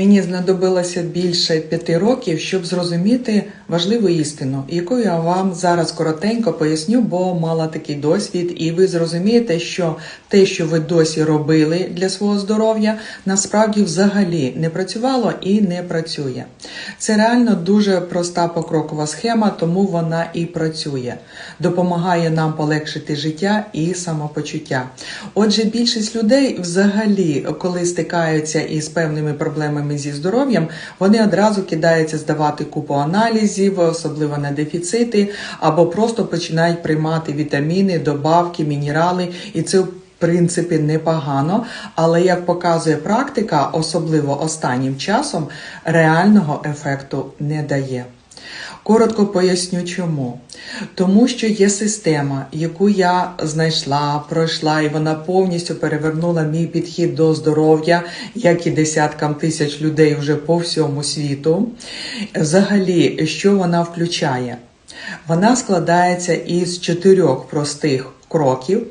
Мені знадобилося більше п'яти років, щоб зрозуміти важливу істину, яку я вам зараз коротенько поясню, бо мала такий досвід, і ви зрозумієте, що те, що ви досі робили для свого здоров'я, насправді взагалі не працювало і не працює. Це реально дуже проста покрокова схема, тому вона і працює. Допомагає нам полегшити життя і самопочуття. Отже, більшість людей взагалі, коли стикаються із певними проблемами зі здоров'ям, вони одразу кидаються здавати купу аналізів, особливо на дефіцити, або просто починають приймати вітаміни, добавки, мінерали, і це в принципі непогано, але як показує практика, особливо останнім часом, реального ефекту не дає. Коротко поясню чому. Тому що є система, яку я знайшла, пройшла, і вона повністю перевернула мій підхід до здоров'я, як і десяткам тисяч людей вже по всьому світу. Взагалі, що вона включає? Вона складається із чотирьох простих кроків.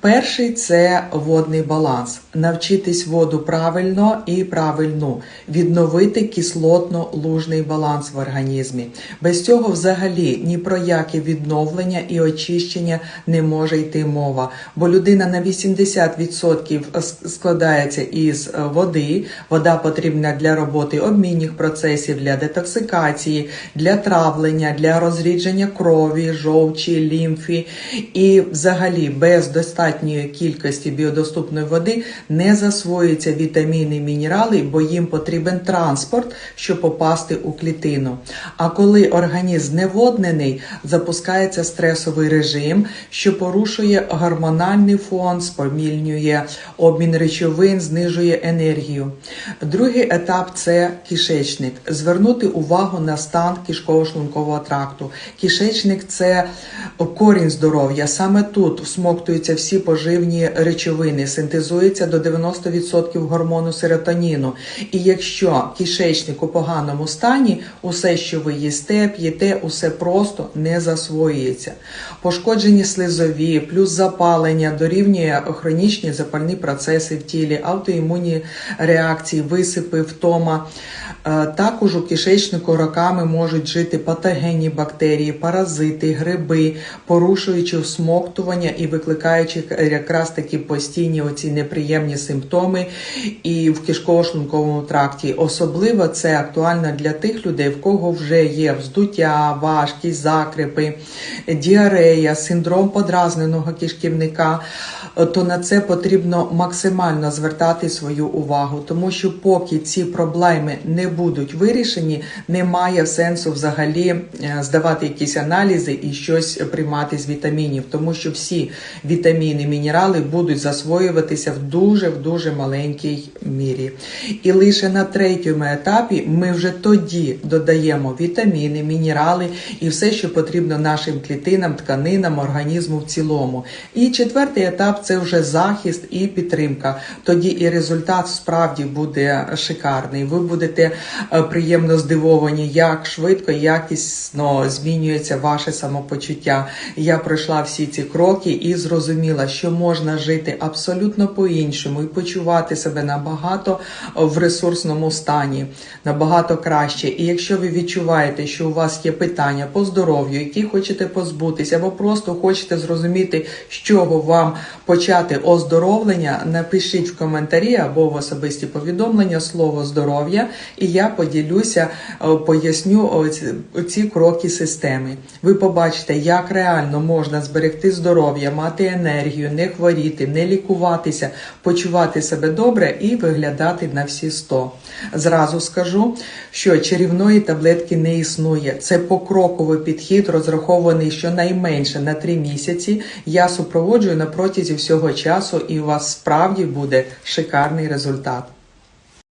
Перший це водний баланс. Навчитись воду правильно і правильну, відновити кислотно-лужний баланс в організмі. Без цього взагалі ні про яке відновлення і очищення не може йти мова. Бо людина на 80% складається із води. Вода потрібна для роботи обмінних процесів, для детоксикації, для травлення, для розрідження крові, жовчі, лімфі і взагалі взагалі без достатньої кількості біодоступної води не засвоюються вітаміни і мінерали, бо їм потрібен транспорт, щоб попасти у клітину. А коли організм зневоднений, запускається стресовий режим, що порушує гормональний фон, спомільнює обмін речовин, знижує енергію. Другий етап це кишечник. Звернути увагу на стан кишково-шлункового тракту. Кишечник це корінь здоров'я. Саме тут всмоктуються всі поживні речовини, синтезується до 90% гормону серотоніну. І якщо кишечник у поганому стані, усе, що ви їсте, п'єте, усе просто не засвоюється. Пошкоджені слизові, плюс запалення дорівнює хронічні запальні процеси в тілі, автоімунні реакції, висипи, втома. Е, також у кишечнику роками можуть жити патогенні бактерії, паразити, гриби, порушуючи всмоктування і викликаючи якраз такі постійні оці неприємні симптоми і в кишково-шлунковому тракті. Особливо це актуально для тих людей, в кого вже є вздуття, важкість, закрипи, діарея, синдром подразненого кишківника. То на це потрібно максимально звертати свою увагу, тому що поки ці проблеми не будуть вирішені, немає сенсу взагалі е, здавати якісь аналізи і щось приймати з вітамінів, тому що всі вітаміни, мінерали будуть засвоюватися в дуже в дуже маленькій мірі. І лише на третьому етапі ми вже тоді додаємо вітаміни, мінерали і все, що потрібно нашим клітинам, тканинам, організму в цілому. І четвертий етап це вже захист і підтримка. Тоді і результат справді буде шикарний. Ви будете е, приємно здивовані, як швидко, якісно змінюється ваше самопочуття. Я пройшла всі ці кроки і зрозуміла, що можна жити абсолютно по-іншому і почувати себе набагато в ресурсному стані, набагато краще. І якщо ви відчуваєте, що у вас є питання по здоров'ю, які хочете позбутися, або просто хочете зрозуміти, з чого вам почати оздоровлення, напишіть в коментарі або в особисті повідомлення слово здоров'я, і я поділюся, е, поясню ці кроки системи. Ви побачите, як реально можна зберегти здоров'я, мати енергію, не хворіти, не лікуватися, почувати себе добре і виглядати на всі 100. Зразу скажу, що чарівної таблетки не існує. Це покроковий підхід, розрахований щонайменше на 3 місяці. Я супроводжую на протязі всього часу, і у вас справді буде шикарний результат.